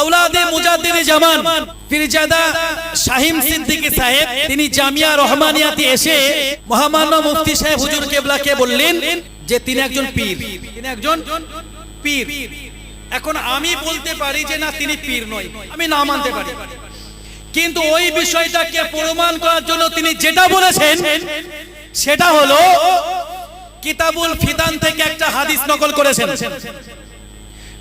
আউলাদে মুজাদ্দিদ জামান পীরজাদা শাহিম সিদ্দিকী সাহেব তিনি জামিয়া রহমানিয়াতে এসে মহামান্য মুফতি সাহেব হুজুর কেবলাকে বললেন যে তিনি একজন পীর। তিনি একজন পীর। এখন আমি বলতে পারি যে না তিনি পীর নয়। আমি না মানতে পারি। কিন্তু ওই বিষয়টাকে প্রমাণ করার জন্য তিনি যেটা বলেছেন সেটা হলো কিতাবুল ফিতান থেকে একটা হাদিস নকল করেছেন।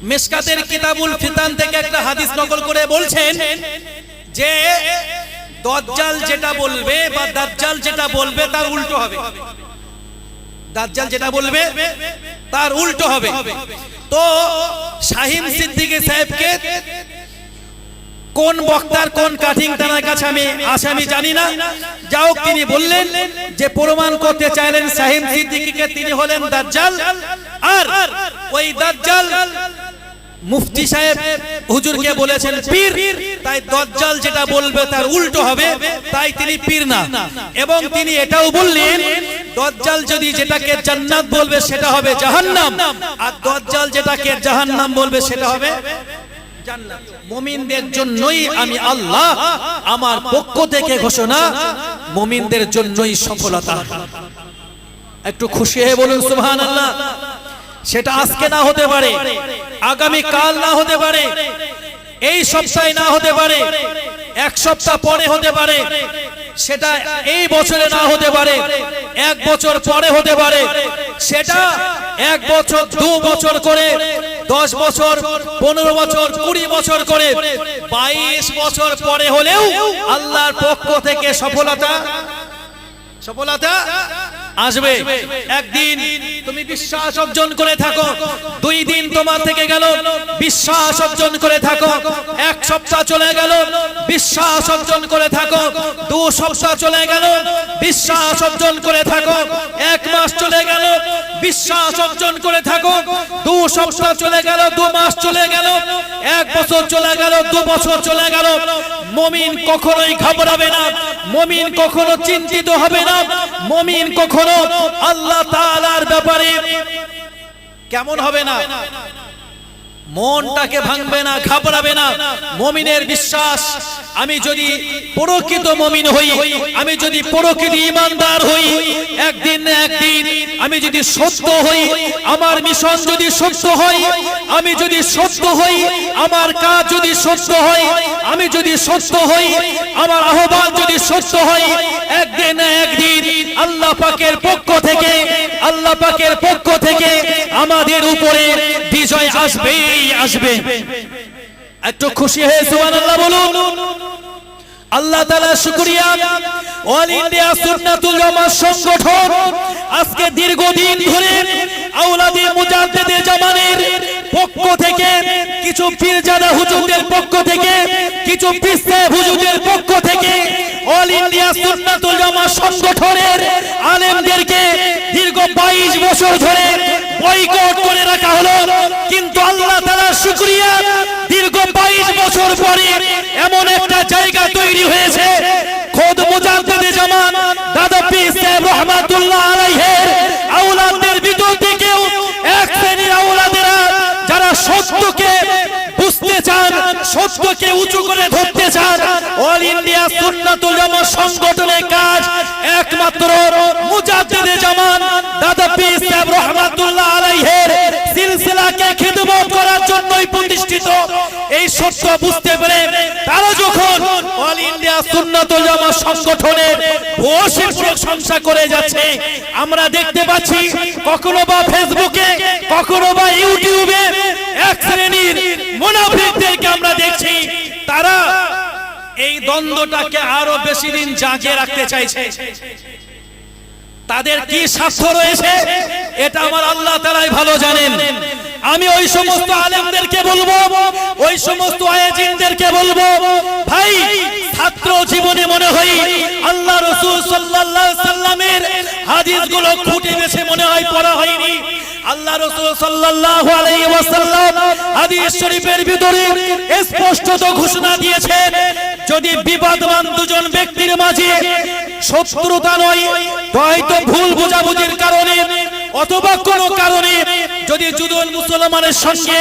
মিসকাতের কিতাবুল ফিতান থেকে একটা হাদিস নকল করে বলছেন যে দজ্জাল যেটা বলবে বা দাজ্জাল যেটা বলবে তার উল্টো হবে। দাজ্জাল যেটা বলবে তার উল্টো হবে। তো শাহিম সিদ্দিকী সাহেবকে কোন বক্তার কোন কাঠিং তার কাছে আমি আসে আমি জানি না। যাও তিনি বললেন যে প্রমাণ করতে চাইলেন শাহিম সিদ্দিকীকে, তিনি হলেন দাজ্জাল। আর ওই দাজ্জাল মুফতি সাহেব হুজুরকে বলেছেন পীর তাই দজ্জাল যেটা বলবে তার উল্টো হবে তাই তিনি পীর না। এবং তিনি এটাও বললেন দজ্জাল যদি যেটাকে জান্নাত বলবে সেটা হবে জাহান্নাম। আর দজ্জাল যেটাকে জাহান্নাম বলবে সেটা হবে মুমিনদের জন্যই আমি আল্লাহ আমার পক্ষ থেকে ঘোষণা মুমিনদের জন্যই সফলতা। একটু খুশি হয়ে বলুন সুবহানাল্লাহ। সেটা আজকে না হতে পারে। আগামী কাল না হতে পারে, এই সপ্তাহে না হতে পারে, এক সপ্তাহ পরে হতে পারে, সেটা এই বছরে না হতে পারে, এক বছর পরে হতে পারে, সেটা এক বছর, দু বছর করে, দশ বছর, পনেরো বছর, কুড়ি বছর করে, বাইশ বছর পরে হলেও আল্লাহর পক্ষ থেকে সফলতা সফলতা আসবে। একদিন বিশ্বাস অর্জন করে থাকো। দুই দিন তোমার থেকে গেল, বিশ্বাস অর্জন করে থাকো। এক সপ্তাহ চলে গেল, বিশ্বাস অর্জন করে থাকো। দু সপ্তাহ চলে গেল, বিশ্বাস অর্জন করে থাকো। এক মাস চলে গেল বিশ্বাস অর্জন করে থাকো। দু সপ্তাহ চলে গেল, দু মাস চলে গেল, এক বছর চলে গেল, দু বছর চলে গেল। মমিন কখনোই ঘাবড়াবে না, মমিন কখনো চিন্তিত হবে না, মমিন কখনো আল্লাহ তাআলার ব্যাপারে কেমন হবে না? মনটাকে ভাঙবে না ঘাবড়াবে না। মমিনের বিশ্বাস আমি যদি প্রকৃত মমিন হই আমি যদি প্রকৃত ইমানদার হই একদিন না একদিন আমি যদি সত্য হই আমার মিশন যদি সত্য হয় আমি যদি সত্য হই আমার কাজ যদি সত্য হয় আমি যদি সত্য হই আমার আহ্বান যদি সত্য হয় একদিন না একদিন আল্লাহ পাকের পক্ষ থেকে আল্লাহ পাকের পক্ষ থেকে আমাদের উপরে বিজয় আসবেই আসবে। একটু খুশি হয়ে সুবহানাল্লাহ বলুন। আল্লাহ তাআলা শুকরিয়া। অল ইন্ডিয়া সুন্নাতুল জামাত সংগঠন আজকে দীর্ঘদিন ধরে আওলাদে মুজাদ্দিদে জামানের পক্ষ থেকে, কিছু পীরজাদা হুজুরদের পক্ষ থেকে, কিছু পিসে হুজুরদের পক্ষ থেকে অল ইন্ডিয়া সুন্নাতুল জামাত সংগঠনের আলেমদেরকে দীর্ঘ 22 বছর ধরে বয়কট করে রাখা হলো। কিন্তু আল্লাহ তাআলার শুকরিয়া, দীর্ঘ 22 বছর পরে এমন একটা জায়গা তৈরি হয়েছে। খোদ মুজাদ্দিদে জামান, দাদা পীর সাহেব রহমাতুল্লাহ আলাইহির আওলাদদের ভিতর থেকেও এক শ্রেণির আওলাদেরা যারা সত্যকে বুঝতে চান, সত্যকে উঁচু করে ধরতে চান, অল ইন্ডিয়া সুন্নাতুল জামাত সংগঠনের কাজ একমাত্র করার প্রতিষ্ঠিত। এই সত্য বুঝতে পেরে তারা যখন অল ইন্ডিয়া সুন্নাতুল জামাত সংগঠনের বসে প্রশংসা করে যাচ্ছে, আমরা দেখতে পাচ্ছি কখনো বা ফেসবুকে কখনো বা ইউটিউবে এক শ্রেণির মুনাফিকদেরকে আমরা দেখছি, তারা এই দ্বন্দ্বটাকে আরও বেশি দিন জাগিয়ে রাখতে চাইছে। তাদের কি স্বার্থ রয়েছে? এটা আমার আল্লাহ তালাই ভালো জানেন। আমি ওই সমস্ত আলেমদেরকে বলব, ওই সমস্ত আয়াজিনদেরকে বলব, ভাই, ছাত্র জীবনে মনে হয় আল্লাহ রসুল আলাইহি সাল্লামের হাদিসগুলো খুঁটে বেছে মনে হয় পড়া হয়নি। আল্লাহ রসুল সাল্লাল্লাহু আলাইহি হাদিস শরীফের ভিতরে স্পষ্টত ঘোষণা দিয়েছেন যদি বিবাদমান দুজন ব্যক্তির মাঝে শত্রুতা নয় হয়তো ভুল বোঝাবুঝির কারণে অথবা কোনো কারণে যদি দুজন মুসলমানের সঙ্গে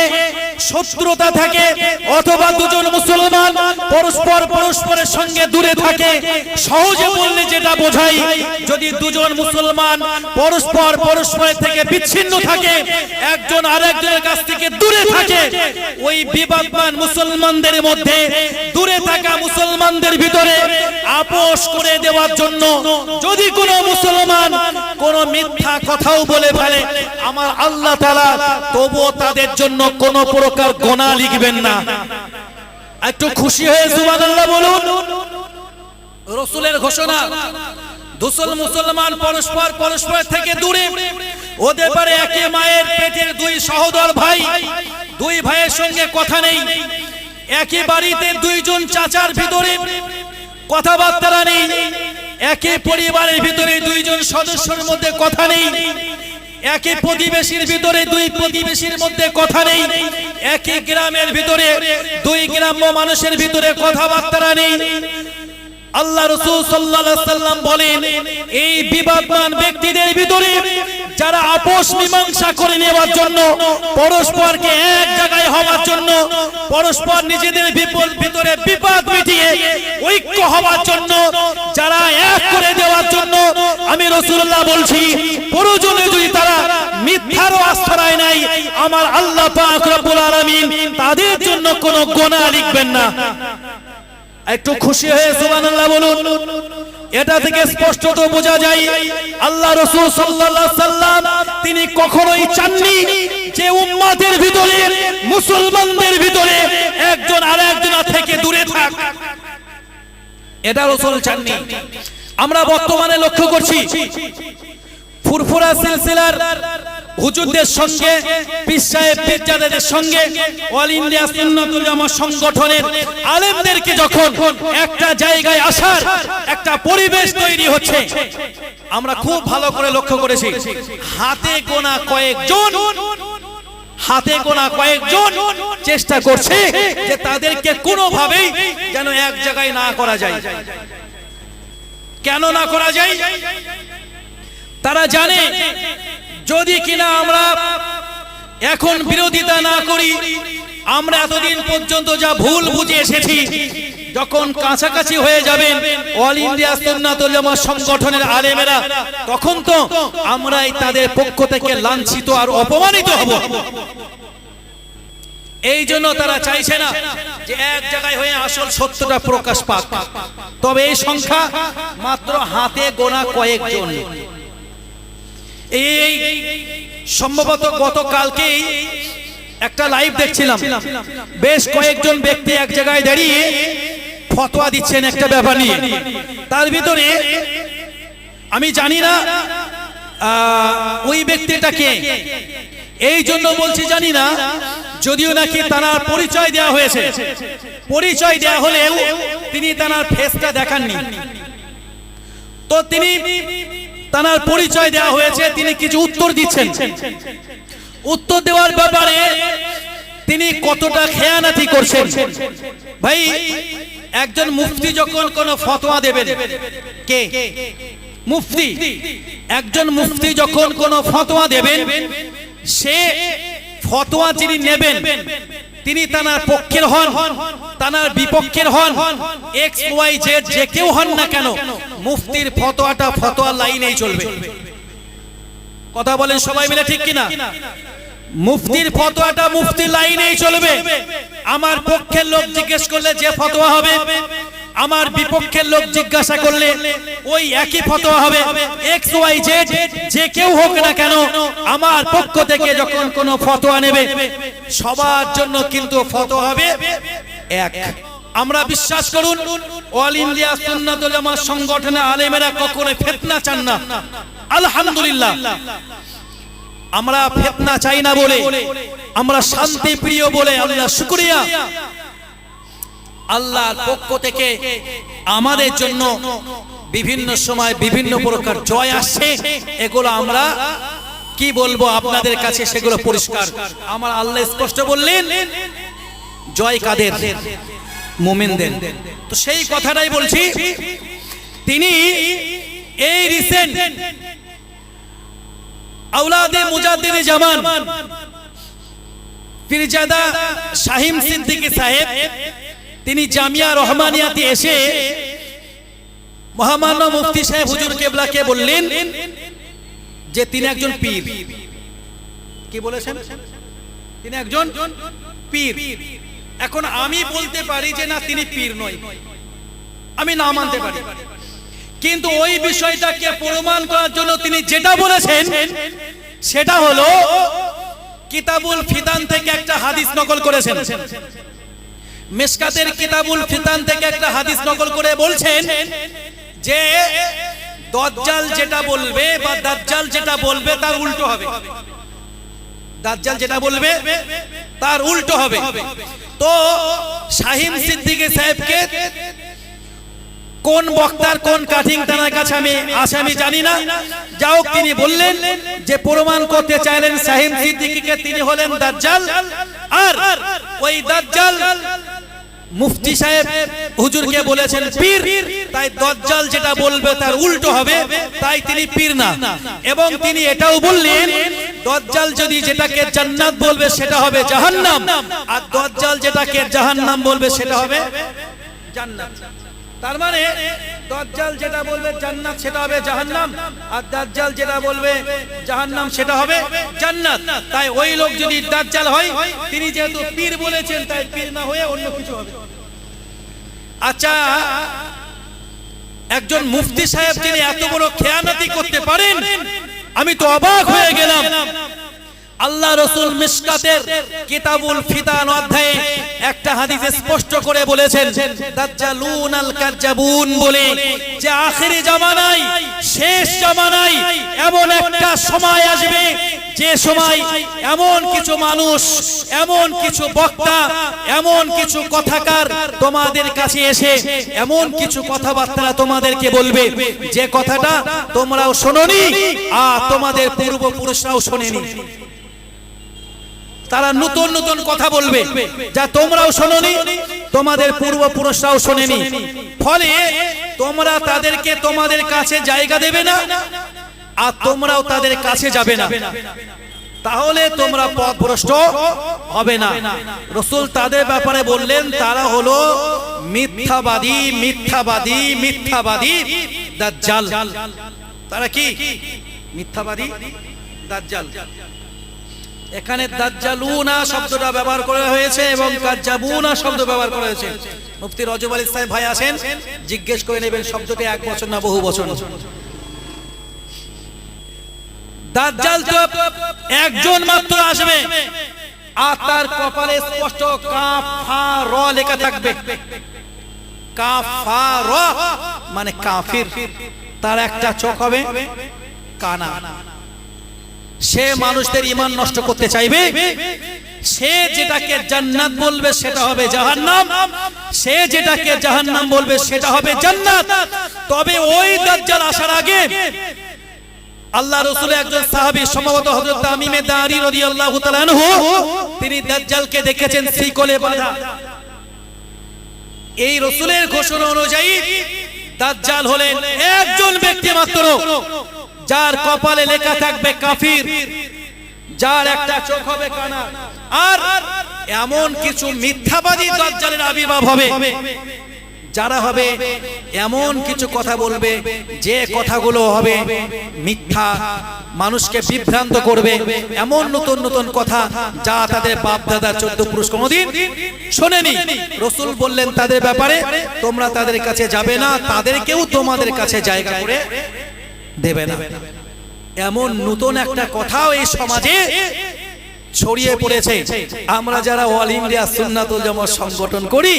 শত্রুতা থাকে অথবা দুজন মুসলমান পরস্পর পরস্পরের সঙ্গে দূরে থাকে, সহজে বললে যেটা বোঝাই যদি দুজন মুসলমান পরস্পর পরস্পরের থেকে বিচ্ছিন্ন থাকে, একজন আরেকজনের কাছ থেকে দূরে থাকে, ওই বিবাদমান মুসলমানদের মধ্যে দূরে থাকা মুসলমানদের ভিতরে আপোষ করে দেওয়ার জন্য যদি কোনো মুসলমান কোন মিথ্যা কথাও বলে ফেলে, আমার আল্লাহ তাআলা তবুও তাদের জন্য কোন প্রকার গোনা লিখবেন না। একটু খুশি হয়ে সুবহানাল্লাহ বলুন। রসুলের ঘোষণা দুসল মুসলমান পরস্পর পরস্পর থেকে দূরে। ওদের পারে একে মায়ের পেটের দুই সহোদর ভাই, দুই ভাইয়ের সঙ্গে কথা নেই। একই বাড়িতে দুইজন চাচার ভিতরে কথাবার্তা নেই। একই পরিবারের ভিতরে দুইজন সদস্যের মধ্যে কথা নেই। একই প্রতিবেশীর ভিতরে দুই প্রতিবেশীর মধ্যে কথা নেই। একই গ্রামের ভিতরে দুই গ্রাম্য মানুষের ভিতরে কথাবার্তা নেই। আল্লাহ রসুল সাল্লাল্লাহু সাল্লাম বলেন, এই বিবাদমান ব্যক্তিদের ভিতরে যারা আপোষ মীমাংসা করে নেওয়ার জন্য পরস্পরকে এক জায়গায় হওয়ার জন্য পরস্পর নিজেদের ভিতরে বিপদ মিটিয়ে ঐক্য হওয়ার জন্য, যারা এক করে দেওয়ার জন্য আমি রসুল্লাহ বলছি প্রয়োজনে যদি তারা মিথ্যারও আশ্রয় নাই, আমার আল্লাহ পাক রব্বুল আলামিন তাদের জন্য কোনো গোনা লিখবেন না। একটু খুশি হয়ে সুবহানাল্লাহ বলুন। এটা থেকে স্পষ্টত বোঝা যায় আল্লাহ রসুল সাল্লাল্লাহু সাল্লাম তিনি কখনোই চাননি যে উম্মাদের ভিতরে মুসলমানদের ভিতরে একজন আর একজন থেকে দূরে থাক। এটা রসুল চাননি। আমরা বর্তমানে লক্ষ্য করছি ফুরফুরা সিলসিলার হুজুরদের সঙ্গে, পীর সাহেব, পীরজাদাদের সঙ্গে অল ইন্ডিয়া সুন্নাতুল জামা সংগঠনের আলেমদেরকে যখন একটা জায়গায় আসার একটা পরিবেশ তৈরি হচ্ছে, আমরা খুব ভালো করে লক্ষ্য করেছি, হাতে গোনা কয়েকজন, হাতে গোনা কয়েকজন চেষ্টা করছে যে তাদেরকে কোনোভাবেই যেন এক জায়গায় না করা যায়। কেন না করা যায়? তারা জানে যদি কিনা আমরা এখন বিরোধিতা না করি, আমরা এতদিন পর্যন্ত যা ভুল বুঝে এসেছি, যখন কাছাকাছি হয়ে যাবেন অল ইন্ডিয়া সুন্নাতুল জামাত সংগঠনের আলেমেরা, তখন তো আমরাই তাদের পক্ষ থেকে লাঞ্ছিত আর অপমানিত হব। এই জন্য তারা চাইছে না যে এক জায়গায় হয়ে আসল সত্যটা প্রকাশ পাক। তবে এই সংখ্যা মাত্র হাতে গোনা কয়েকজন। এই সম্ভবত গতকালকেই একটা লাইভ দেখছিলাম। বেশ কয়েকজন ব্যক্তি এক জায়গায় দাঁড়িয়ে ফতোয়া দিচ্ছেন একটা ব্যাপার নিয়ে। তার ভিতরে আমি জানি না ওই ব্যক্তিটা কে? এই জন্য বলছি জানি না যদিও নাকি তার পরিচয় দেওয়া হয়েছে। পরিচয় দেওয়া হলেও তিনি তার ফেসটা দেখাননি। তো তিনি তার পরিচয় দেওয়া হয়েছে, তিনি কিছু উত্তর দিচ্ছেন। উত্তর দেওয়ার ব্যাপারে তিনি কতটা খেয়ানাতি করছেন। ভাই, একজন মুফতি যখন কোন ফতোয়া দেবেন, কে? মুফতি। একজন মুফতি যখন কোন ফতোয়া দেবেন, সে ফতোয়া যিনি নেবেন তিনি তানার পক্ষের হন, তানার বিপক্ষের হন এক্স ওয়াই জেড যে কেউ হন না কেন, মুফতির ফতোয়াটা ফতোয়া লাইনেই চলবে। কথা বলেন সবাই মিলে ঠিক কিনা? মুফতির ফতোয়াটা মুফতি লাইনেই চলবে। আমার পক্ষের লোক জিজ্ঞেস করলে যে ফতোয়া হবে আমার বিপক্ষের লোক জিজ্ঞাসা করলে, ওই একই ফতোয়া হবে এক্স ওয়াই জেড যে কেউ হোক না কেন, আমার পক্ষ থেকে যখন কোনো ফতোয়া নেবে, সবার জন্য কিন্তু ফতোয়া হবে এক। আমরা বিশ্বাস করুন অল ইন্ডিয়া সুন্নাতুল জামাত সংগঠনে আলেমেরা কখনো ফিতনা চান না। আলহামদুলিল্লাহ। আমরা ফেতনা চাই না বলে, আমরা শান্তি প্রিয় বলে আল্লাহ শুকরিয়া। আল্লাহর পক্ষ থেকে আমাদের জন্য বিভিন্ন সময় বিভিন্ন প্রকার জয় আসছে। এগুলো আমরা কি বলব আপনাদের কাছে সেগুলো পরিষ্কার। আমার আল্লাহ স্পষ্ট বললেন জয় কাদের? মোমেনদের। তো সেই কথাটাই বলছি তিনি এই রিসেন্ট আউলাদে মুজাদ্দিদ জামান পীরজাদা শাহিম সিদ্দিকী সাহেব তিনি জামিয়া রহমানিয়াতে এসে মহামান্য মুফতি সাহেব হুজুর কেবলাকে বললেন যে তিনি একজন পীর। কি বলেছেন? তিনি একজন পীর। এখন আমি বলতে পারি যে না, তিনি পীর নয় আমি না মানতে পারি। কিন্তু ওই বিষয়টাকে প্রমাণ করার জন্য তিনি যেটা বলেছেন, সেটা হলো কিতাবুল ফিতান থেকে একটা হাদিস নকল করেছেন। মিসকাতের কিতাবুল ফিতান থেকে একটা হাদিস নকল করে বলছেন যে দজ্জাল যেটা বলবে বা দাজ্জাল যেটা বলবে তার উল্টো হবে। দাজ্জাল যেটা বলবে তার উল্টো হবে। তো শাহিম সিদ্দিকী সাহেবকে কোন বক্তার কোন কাঠিং টানার কাছে আমি আসে আমি জানি না। যাও তিনি বললেন যে প্রমাণ করতে চাইলেন শাহিম সিদ্দিকীকে, তিনি হলেন দাজ্জাল। আর ওই দাজ্জাল মুফতি সাহেব হুজুরকে বলেছেন পীর তাই দজ্জাল যেটা বলবে তার উল্টো হবে তাই তিনি পীর না। এবং তিনি এটাও বললেন দজ্জাল যদি যেটাকে জান্নাত বলবে সেটা হবে জাহান্নাম। আর দজ্জাল যেটাকে জাহান্নাম বলবে সেটা হবে জান্নাত। তার মানে দজ্জাল যেটা বলবে জান্নাত সেটা হবে জাহান্নাম, আর দাজ্জাল যেটা বলবে জাহান্নাম সেটা হবে জান্নাত। তাই ওই লোক যদি দাজ্জাল হয়, তিনি যেহেতু পীর বলেছেন, তাই পীর না হয়ে অন্য কিছু হবে। আচ্ছা একজন মুফতি সাহেব যিনি এত বড় খেয়ানতি করতে পারেন? আমি তো অবাক হয়ে গেলাম। আল্লাহ রসুল মিসকাতের কিতাবুল ফিতান অধ্যায়ে একটা হাদিসে স্পষ্ট করে বলেছেন, দাজ্জালুন আল কাজ্জাবুন বলে, যে আখেরি জামানায়, শেষ জামানায় এমন একটা সময় আসবে, যে সময় এমন কিছু মানুষ, এমন কিছু বক্তা, এমন কিছু কথাকার তোমাদের কাছে এসে, এমন কিছু কথাবার্তা তোমাদেরকে বলবে, যে কথাটা তোমরাও শোনোনি, আর তোমাদের পূর্বপুরুষরাও শোনেনি। তারা নতুন নতুন কথা বলবে যা তোমরাও শোনোনি তোমাদের পূর্বপুরুষরাও শোনেনি। ফলে তোমরা তাদেরকে তোমাদের কাছে জায়গা দেবে না আর তোমরাও তাদের কাছে যাবে না। তাহলে তোমরা পথভ্রষ্ট হবে না। রসুল তাদের ব্যাপারে বললেন তারা হলো মিথ্যাবাদী মিথ্যাবাদী মিথ্যাবাদী দাজ্জাল। তারা কি? মিথ্যাবাদী দাজ্জাল। এখানে দাজ্জালুনা শব্দটা ব্যবহার করা হয়েছে এবং কাজ্জাবুনা শব্দ ব্যবহার করা হয়েছে। মুফতি রজব আলী সাহেব ভাই আসেন, জিজ্ঞেস করে নেবেন শব্দটি এক বছর না বহু বছর। দাজ্জাল তো একজন মাত্র আসবে, আর তার কপালে স্পষ্ট কাফা র লেখা থাকবে। কাফা র মানে কাফির। তার একটা চোখ হবে কানা। সে মানুষদের ইমান নষ্ট করতে চাইবে? সে যেটাকে জান্নাত বলবে সেটা হবে জাহান্নাম। সে যেটাকে জাহান্নাম বলবে সেটা হবে জান্নাত। তবে ওই দাজ্জাল আসার আগে আল্লাহ রসুলের একজন সাহাবী সম্ভবত হযরত তামিমে দারি রাদিয়াল্লাহু তাআলা আনহু তিনি দাজ্জালকে দেখেছেন শিকলে বাঁধা। এই রসুলের ঘোষণা অনুযায়ী দাজ্জাল হলেন একজন ব্যক্তি মাত্র। যার কপালে লেখা থাকবে কাফির, যার একটা চোখ হবে কানা আর এমন কিছু মিথ্যাবাদী দাজ্জালের আবির্ভাব হবে, যারা হবে এমন কিছু কথা বলবে, যে কথাগুলো হবে মিথ্যা, মানুষকে বিভ্রান্ত করবে, এমন নতুন নতুন কথা যা তাদের বাপ দাদা চোদ্দ পুরুষ কোনদিন শোনেনি। রসুল বললেন, তাদের ব্যাপারে তোমরা তাদের কাছে যাবে না, তাদেরকেও তোমাদের কাছে জায়গা করে দেবে না। এমন নতুন একটা কথাও এই সমাজে ছড়িয়ে পড়েছে। আমরা যারা অল ইন্ডিয়া সুন্নাতুল জামাত সংগঠন করি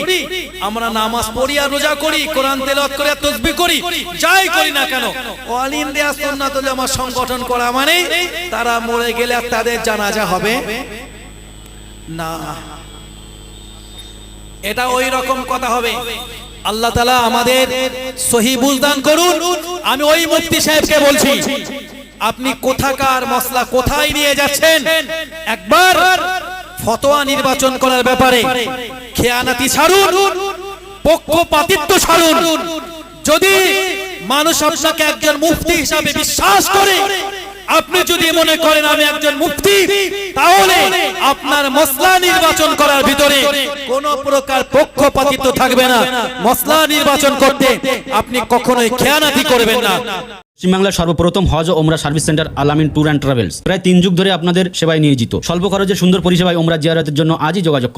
আমরা নামাজ পড়ি আর রোজা করি কোরআন তেলাওয়াত করে আর তাসবিহ করি যাই করি না কেন অল ইন্ডিয়া সুন্নাতুল জামাত সংগঠন করা মানে তারা মরে গেলে আর তাদের জানাজা হবে? না। এটা ওই রকম কথা হবে। আল্লাহ তালা আমাদের সহি বুঝদান করুন। আমি ওই মুফতি সাহেবকে বলছি, আপনি কোথাকার মশলা কোথায় নিয়ে যাচ্ছেন? একবার ফতোয়া নির্বাচন করার ব্যাপারে খেয়ানাতি ছাড়ুন, পক্ষপাতিত্ব ছাড়ুন। যদি মানুষ আপনাকে একজন মুফতি হিসাবে বিশ্বাস করে আপনি যদি মনে করেন আমি একজন মুফতি, তাহলে আপনার মসলা নির্বাচন করার ভিতরে কোন প্রকার পক্ষপাতিত্ব থাকবে না। মসলা নির্বাচন করতে আপনি কখনোই খেয়ানাতি করবেন না। পশ্চিমবাংলার সর্বপ্রথম হজ ওমরা service centre Alamin tour and travels. প্রায় তিন যুগ ধরে আপনাদের সেবায় নিয়োজিত। স্বল্প খরচে সুন্দর পরিষেবায় ওমরা জিয়ারতের জন্য আজই যোগাযোগ